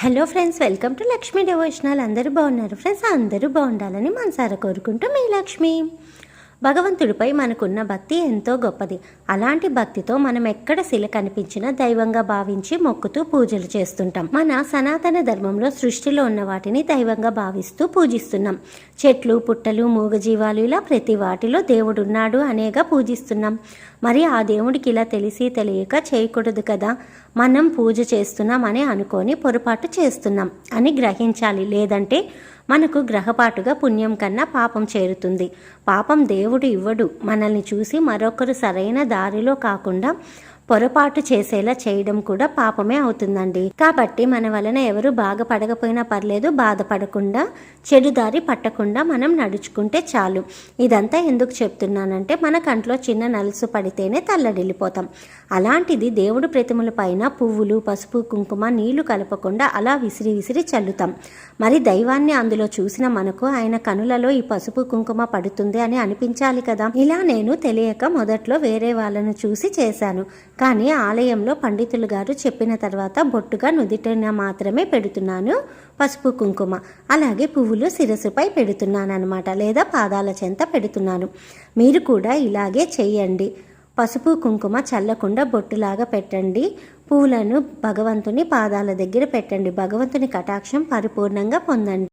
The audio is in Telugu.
Hello friends welcome to Lakshmi devotional. అందరూ బాగున్నారు ఫ్రెండ్స్? అందరూ బాగుండాలని మనసారా కోరుకుంటూ మీ లక్ష్మి. భగవంతుడిపై మనకున్న భక్తి ఎంతో గొప్పది. అలాంటి భక్తితో మనం ఎక్కడ శిల కనిపించినా దైవంగా భావించి మొక్కుతూ పూజలు చేస్తుంటాం. మన సనాతన ధర్మంలో సృష్టిలో ఉన్న వాటిని దైవంగా భావిస్తూ పూజిస్తున్నాం. చెట్లు పుట్టలు మూగజీవాలు ఇలా ప్రతి వాటిలో దేవుడున్నాడు అనేగా పూజిస్తున్నాం. మరి ఆ దేవుడికి ఇలా తెలిసి తెలియక చేయకూడదు కదా? మనం పూజ చేస్తున్నాం అని అనుకొని పొరపాటు చేస్తున్నాం అని గ్రహించాలి. లేదంటే మనకు గ్రహపాటుగా పుణ్యం కన్నా పాపం చేరుతుంది. పాపం దేవుడు ఇవ్వడు. మనల్ని చూసి మరొకరు సరైన దారిలో కాకుండా పొరపాటు చేసేలా చేయడం కూడా పాపమే అవుతుందండి. కాబట్టి మన వలన ఎవరు బాగుపడకపోయినా పర్లేదు బాధపడకుండా చెడు దారి పట్టకుండా మనం నడుచుకుంటే చాలు. ఇదంతా ఎందుకు చెప్తున్నానంటే మన కంట్లో చిన్న నలుసు పడితేనే తల్లడిల్లిపోతాం. అలాంటిది దేవుడు ప్రతిమల పైన పువ్వులు పసుపు కుంకుమ నీళ్ళు కలపకుండా అలా విసిరి విసిరి చల్లుతాం. మరి దైవాన్ని అందులో చూసిన మనకు ఆయన కనులలో ఈ పసుపు కుంకుమ పడుతుంది అని అనిపించాలి కదా? ఇలా నేను తెలియక మొదట్లో వేరే వాళ్ళను చూసి చేశాను. కానీ ఆలయంలో పండితులు గారు చెప్పిన తర్వాత బొట్టుగా నుదిటిన మాత్రమే పెడుతున్నాను పసుపు కుంకుమ. అలాగే పువ్వులు శిరస్సుపై పెడుతున్నాను అనమాట లేదా పాదాల చెంత పెడుతున్నాను. మీరు కూడా ఇలాగే చేయండి. పసుపు కుంకుమ చల్లకుండా బొట్టులాగా పెట్టండి. పువ్వులను భగవంతుని పాదాల దగ్గర పెట్టండి. భగవంతుని కటాక్షం పరిపూర్ణంగా పొందండి.